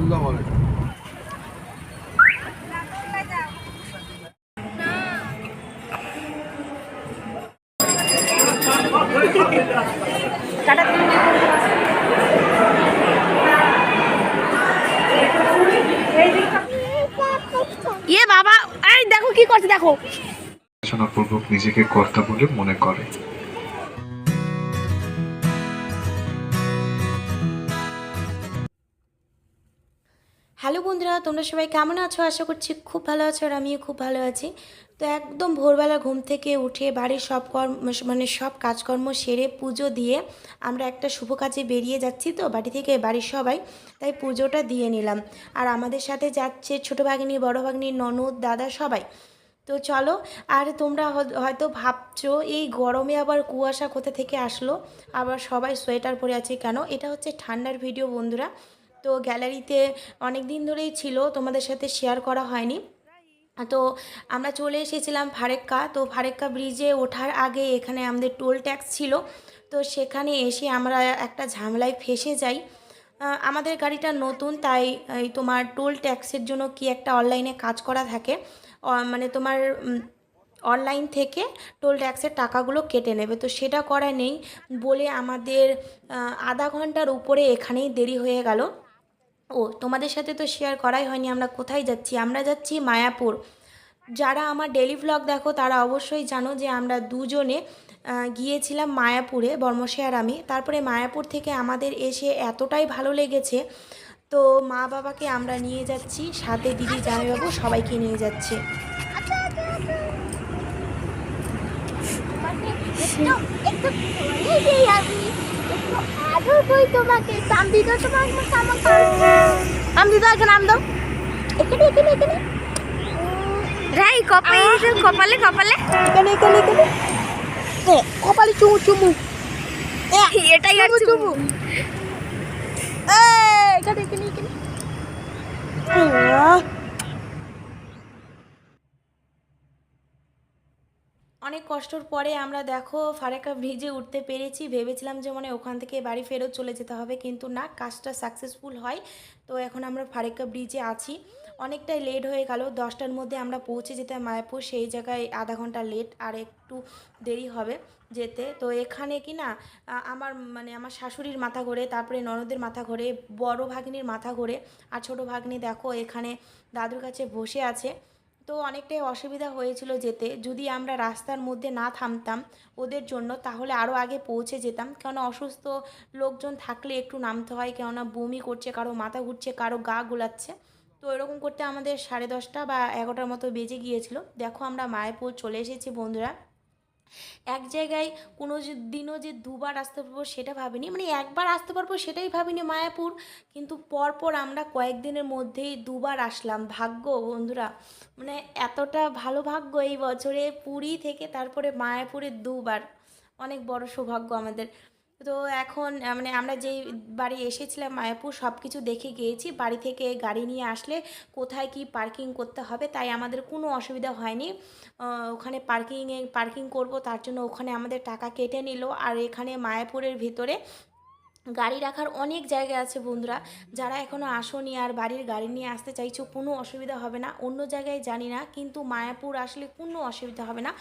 রসগোল্লা বলে ইয়ে বাবা এই দেখো কি করছে দেখো। বিবেচনাপূর্বক নিজেকে কর্তা বলে মনে করে। হ্যালো বন্ধুরা, তোমরা সবাই কেমন আছো? আশা করছি খুব ভালো আছো আর আমিও খুব ভালো আছি। তো একদম ভোরবেলা ঘুম থেকে উঠে বাড়ির সব কর্ম মানে সব কাজকর্ম সেরে পুজো দিয়ে আমরা একটা শুভ কাজে বেরিয়ে যাচ্ছি তো বাড়ি থেকে, বাড়ির সবাই। তাই পুজোটা দিয়ে নিলাম। আর আমাদের সাথে যাচ্ছে ছোটো ভাগ্নি, বড় ভাগ্নি, ননদ, দাদা সবাই। তো চলো, আর তোমরা হয়- হয়তো ভাবছ, এই গরমে আবার কুয়াশা কোথা থেকে আসলো? আবার সবাই সোয়েটার পরে আছে কেন? এটা হচ্ছে ঠান্ডার ভিডিও বন্ধুরা। তো গ্যালারিতে অনেক দিন ধরেই ছিল, তোমাদের সাথে শেয়ার করা হয়নি। তো আমরা চলে এসেছিলাম ফারেক্কা। তো ফারেক্কা ব্রিজে ওঠার আগে এখানে আমাদের টোল ট্যাক্স ছিল। তো সেখানে এসে আমরা একটা ঝামেলায় ফেসে যাই। আমাদের গাড়িটা নতুন, তাই তোমার টোল ট্যাক্সের জন্য কি একটা অনলাইনে কাজ করা থাকে। মানে তোমার অনলাইন থেকে টোল ট্যাক্সের টাকাগুলো কেটে নেবে। তো সেটা করা নেই বলে আমাদের আধা ঘণ্টার উপরে এখানেই দেরি হয়ে গেল। ও তোমাদের সাথে তো শেয়ার করাই হয়নি আমরা কোথায় যাচ্ছি আমরা যাচ্ছি মায়াপুর যারা আমার ডেলি ভ্লগ দেখো তারা অবশ্যই জানো যে আমরা দুজনে গিয়েছিলাম মায়াপুরে বর্মশে আর আমি তারপরে মায়াপুর থেকে আমাদের এসে এতটাই ভালো লেগেছে তো মা বাবাকে আমরা নিয়ে যাচ্ছি সাথে দিদি জামাইবাবু সবাইকে নিয়ে যাচ্ছে একটু আদর করি তোমাকে কাম দিতে তোমার আমাকে আম দিদা এখানে আম দাও এখানে এখানে এখানে রাই কপালে কপালে কপালে এখানে এখানে এখানে এ কপালে চুমু চুমু এটাই চুমু চুমু এ এখানে এখানে এখানে অনেক কষ্টর পরে আমরা দেখো ফারাক্কা ব্রিজে উঠতে পেরেছি। ভেবেছিলাম যে মানে ওখান থেকে বাড়ি ফেরত চলে যেতে হবে, কিন্তু না, কাজটা সাকসেসফুল হয়। তো এখন আমরা ফারাক্কা ব্রিজে আছি। অনেকটাই লেট হয়ে গেল, দশটার মধ্যে আমরা পৌঁছে যেতে মায়াপুর, সেই জায়গায় আধা ঘণ্টা লেট আর একটু দেরি হবে যেতে। তো এখানে কি না আমার মানে আমার শাশুড়ির মাথা ঘোরে, তারপরে ননদের মাথা ঘোরে, বড় ভাগ্নির মাথা ঘোরে। আর ছোট ভাগ্নি দেখো এখানে দাদুর কাছে বসে আছে। তো অনেকটাই অসুবিধা হয়েছিল যেতে। যদি আমরা রাস্তার মধ্যে না থামতাম ওদের জন্য, তাহলে আরও আগে পৌঁছে যেতাম। কেননা অসুস্থ লোকজন থাকলে একটু নামতে হয়, কেননা বমি করছে, কারও মাথা ঘুরছে, কারও গা গোলাচ্ছে। তো এরকম করতে আমাদের সাড়ে দশটা বা এগারোটার মতো বেজে গিয়েছিল। দেখো আমরা মায়াপুর চলে এসেছি বন্ধুরা। এক জায়গায় কোনো যে দিনও যে দুবার আসতে পারব সেটা ভাবিনি মানে একবার আসতে পারব সেটাই ভাবিনি মায়াপুর, কিন্তু পরপর আমরা কয়েকদিনের মধ্যেই দুবার আসলাম। ভাগ্য বন্ধুরা মানে এতটা ভালো ভাগ্য এই বছরে পুরী থেকে তারপরে মায়াপুরে দুবার। অনেক বড় সৌভাগ্য আমাদের। তো এখন মানে আমরা যেই বাড়ি এসেছিলাম মায়াপুর সব কিছু দেখে গিয়েছি। বাড়ি থেকে গাড়ি নিয়ে আসলে কোথায় কি পার্কিং করতে হবে, তাই আমাদের কোনো অসুবিধা হয়নি। ওখানে পার্কিংয়ে পার্কিং করব, তার জন্য ওখানে আমাদের টাকা কেটে নিল। আর এখানে মায়াপুরের ভিতরে গাড়ি রাখার অনেক জায়গা আছে বন্ধুরা। যারা এখনও আসনি আর বাড়ির গাড়ি নিয়ে আসতে চাইছো, কোনো অসুবিধা হবে না। অন্য জায়গায় জানি না, কিন্তু মায়াপুর আসলে কোনো অসুবিধা হবে না।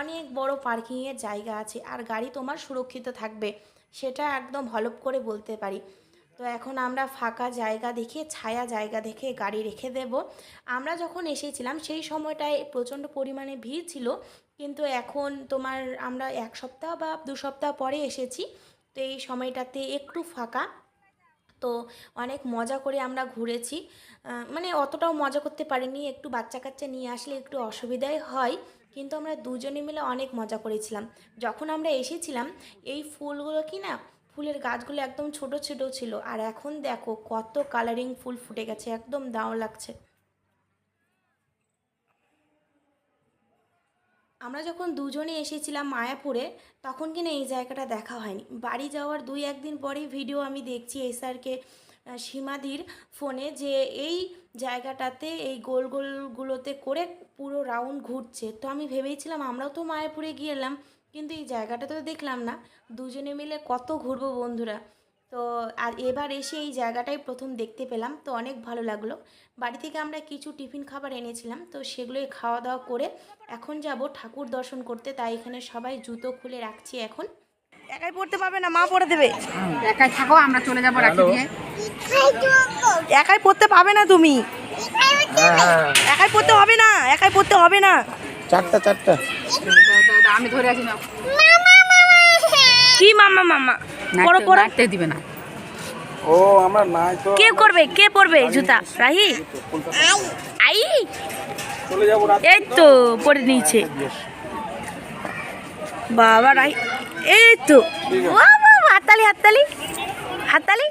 অনেক বড় পার্কিংয়ের জায়গা আছে, আর গাড়ি তোমার সুরক্ষিত থাকবে। সেটা একদম হলপ করে বলতে পারি। তো এখন আমরা ফাঁকা জায়গা দেখে, ছায়া জায়গা দেখে গাড়ি রেখে দেব। আমরা যখন এসেছিলাম, সেই সময়টায় প্রচণ্ড পরিমাণে ভিড় ছিল। কিন্তু এখন তোমার আমরা এক সপ্তাহ বা দু সপ্তাহ পরে এসেছি। তো এই সময়টাতে একটু ফাঁকা। তো অনেক মজা করে আমরা ঘুরেছি। মানে অতটাও মজা করতে পারিনি। একটু বাচ্চা কাচ্চা নিয়ে আসলে একটু অসুবিধাই হয়। কিন্তু আমরা দুজনে মিলে অনেক মজা করেছিলাম। যখন আমরা এসেছিলাম, এই ফুলগুলো কি না, ফুলের গাছগুলো একদম ছোট ছোট ছিল। আর এখন দেখো কত কালারিং ফুল ফুটে গেছে, একদম দাও লাগছে। আমরা যখন দুজনে এসেছিলাম মায়াপুরে, তখন কিনা এই জায়গাটা দেখা হয়নি। বাড়ি যাওয়ার দুই একদিন পরেই ভিডিও আমি দেখছি এই স্যারকে সীমাদির ফোনে যে এই জায়গাটাতে এই গোল গোলগুলোতে করে পুরো রাউন্ড ঘুরছে। তো আমি ভেবেছিলাম আমরাও তো মায়াপুরে গিয়ে এলাম কিন্তু এই জায়গাটা তো দেখলাম না। দুজনে মিলে কত ঘুরবো বন্ধুরা। তো আর এবার এসে এই জায়গাটাই প্রথম দেখতে পেলাম, তো অনেক ভালো লাগল। বাড়ি থেকে আমরা কিছু টিফিন খাবার এনেছিলাম, তো সেগুলোই খাওয়া দাওয়া করে এখন যাব ঠাকুর দর্শন করতে, তাই এখানে সবাই জুতো খুলে রাখছি এখন। একাই পড়তে পারবে না? মা পড়ে দেবে। একাই থাকো আমরা চলে যাব রাখি দিয়ে। একাই পড়তে পাবে না তুমি? একাই পড়তে হবে না? একাই পড়তে হবে না? চারটা চারটা। দাও, দাও, দাও, আমি ধরে আছি না কি মামা মামা পড়ো পড়ো। নাড়তে দিবে না। ও আমরা নাই তো। কে করবে? কে পড়বে জুতা? রাহি? আই। চলে যাব রাত এই তো পড়ে নিয়েছে। বাবা রাহি এই তো। হাততালি হাততালি হাততালি।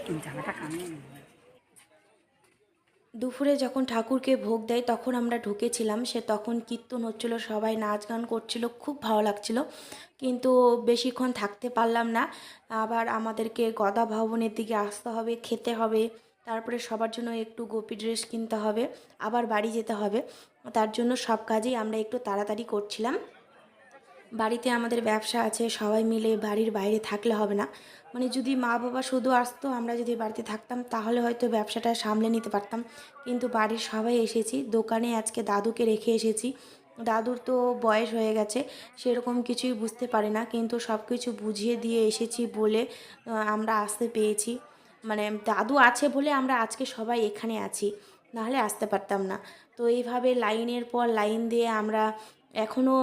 দুপুরে যখন ঠাকুরকে ভোগ দেয়, তখন আমরা ঢুকেছিলাম। সে তখন কীর্তন হচ্ছিল, সবাই নাচ গান করছিল, খুব ভালো লাগছিল। কিন্তু বেশিক্ষণ থাকতে পারলাম না। আবার আমাদেরকে গদা ভবনের দিকে আসতে হবে, খেতে হবে। তারপরে সবার জন্য একটু গোপি ড্রেস কিনতে হবে, আবার বাড়ি যেতে হবে। তার জন্য সব কাজেই আমরা একটু তাড়াতাড়ি করছিলাম। বাড়িতে আমাদের ব্যবসা আছে, সবাই মিলে বাড়ির বাইরে থাকলে হবে না। মানে যদি মা বাবা শুধু আসতো, আমরা যদি বাড়িতে থাকতাম, তাহলে হয়তো ব্যবসাটা সামলে নিতে পারতাম। কিন্তু বাড়ির সবাই এসেছি, দোকানে আজকে দাদুকে রেখে এসেছি। দাদুর তো বয়স হয়ে গেছে, সেরকম কিছুই বুঝতে পারে না। কিন্তু সব কিছু বুঝিয়ে দিয়ে এসেছি বলে আমরা আসতে পেয়েছি। মানে দাদু আছে বলে আমরা আজকে সবাই এখানে আছি, নাহলে আসতে পারতাম না। তো এইভাবে লাইনের পর লাইন দিয়ে আমরা এখনও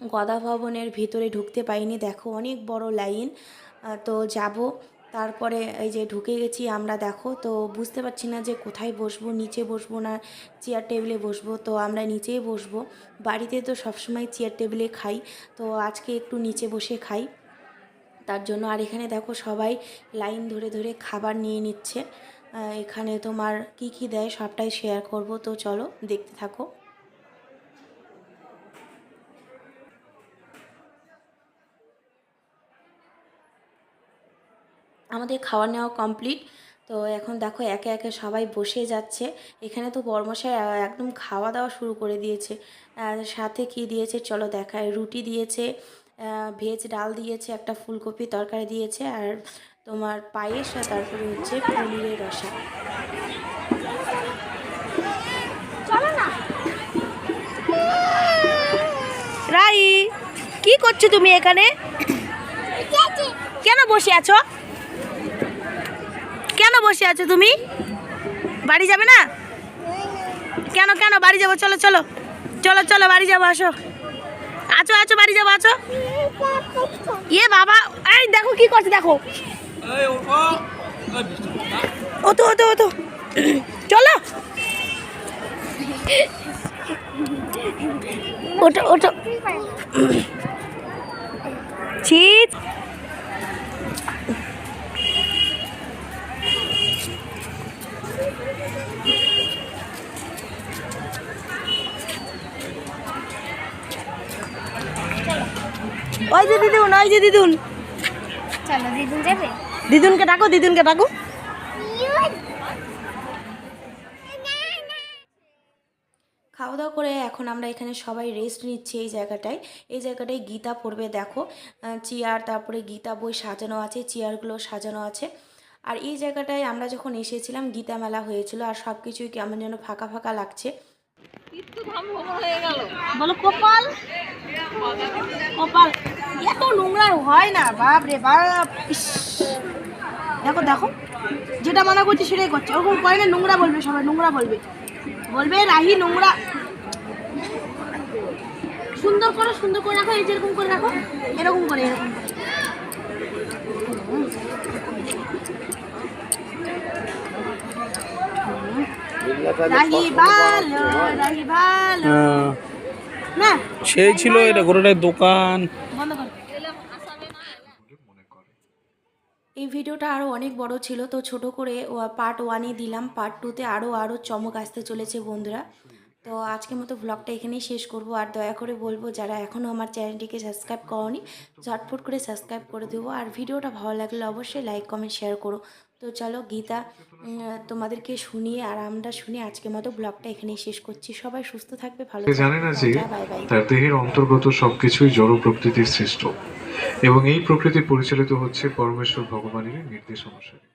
গদা ভবনের ভিতরে ঢুকতে পাইনি দেখো, অনেক বড় লাইন। তো যাব। তারপরে এই যে ঢুকে গেছি আমরা, দেখো। তো বুঝতে পারছি না যে কোথায় বসবো, নিচে বসবো না চেয়ার টেবিলে বসবো। তো আমরা নিচেই বসবো। বাড়িতে তো সবসময় চেয়ার টেবিলে খাই। তো আজকে একটু নিচে বসে খাই। তার জন্য, আর এখানে দেখো সবাই লাইন ধরে ধরে খাবার নিয়ে নিচ্ছে। এখানে তোমার কি কি দেয় সবটাই শেয়ার করব। তো চলো, দেখতে থাকো। আমাদের খাওয়া নেওয়া কমপ্লিট তো এখন দেখো একে একে সবাই বসে যাচ্ছে। এখানে তো বর্মশাই একদম খাওয়া দাওয়া শুরু করে দিয়েছে। আর সাথে কি দিয়েছে চলো দেখায় রুটি দিয়েছে ভেজ ডাল দিয়েছে একটা ফুলকপি তরকারি দিয়েছে আর তোমার পায়েস আর তারপরে হচ্ছে পনিরের রসা। চলো না। রাই কি করছ তুমি এখানে? কেন বসে আছো? বসে আছো তুমি? বাড়ি যাবে না? কেন কেন? বাড়ি যাব, চলো চলো। চলো চলো, বাড়ি যাব, আসো। আছো আছো, বাড়ি যাব, আছো। ইয়ে বাবা, এই দেখো কি করছে, দেখো। ও তো ও তো ও তো চলো। ওটো ওটো শীত ওই যে দিদুন ওই যে দিদুন। চলো দিদুন যাবে? দিদুনকে ডাকো দিদুনকে ডাকো। খাওয়া দাওয়া করে এখন আমরা এখানে সবাই রেস্ট নিচ্ছি এই জায়গাটায়। এই জায়গাটায় গীতা পড়বে দেখো। চেয়ার তারপরে গীতা বই সাজানো আছে চেয়ারগুলো সাজানো আছে। আর এই জায়গাটায় আমরা যখন এসেছিলাম গীতা মেলা হয়েছিল আর সব কিছুই কেমন যেন ফাঁকা ফাঁকা লাগছে। বলো কপাল? কপাল। এত নোংরা হয় না বাপ রে বাপ ইস। দেখো দেখো যেটা মানা করছে সেটাই করছে। ওরকম করে না নোংরা বলবে সবাই নোংরা বলবে। বলবে রাহি নোংরা। সুন্দর করো সুন্দর করে রাখো এই যেরকম করে রাখো এরকম করে এরকম রাহি ভালো রাহি ভালো। হ্যাঁ, না সেই ছিল এটা গোটাটাই দোকান বন্ধ কর বলে মনে করে এই ভিডিওটা আরও অনেক বড় ছিল তো ছোট করে পার্ট ওয়ানই দিলাম পার্ট টুতে আরও আরও চমক আসতে চলেছে বন্ধুরা। তো আজকের মতো ব্লগটা এখানেই শেষ করব আর দয়া করে বলব যারা এখনও আমার চ্যানেলটিকে সাবস্ক্রাইব করনি ঝটফট করে সাবস্ক্রাইব করে দেবো আর ভিডিওটা ভালো লাগলে অবশ্যই লাইক কমেন্ট শেয়ার করো। তো চলো গীতা তোমাদেরকে শুনিয়ে আর আমরা শুনে আজকের মতো ব্লগটা এখানেই শেষ করছি। সবাই সুস্থ থাকবে ভালো জানে না যে তার দেহের অন্তর্গত সবকিছুই জড় প্রকৃতির সৃষ্ট। এবং এই প্রকৃতি পরিচালিত হচ্ছে পরমেশ্বর ভগবানের নির্দেশ অনুসারে।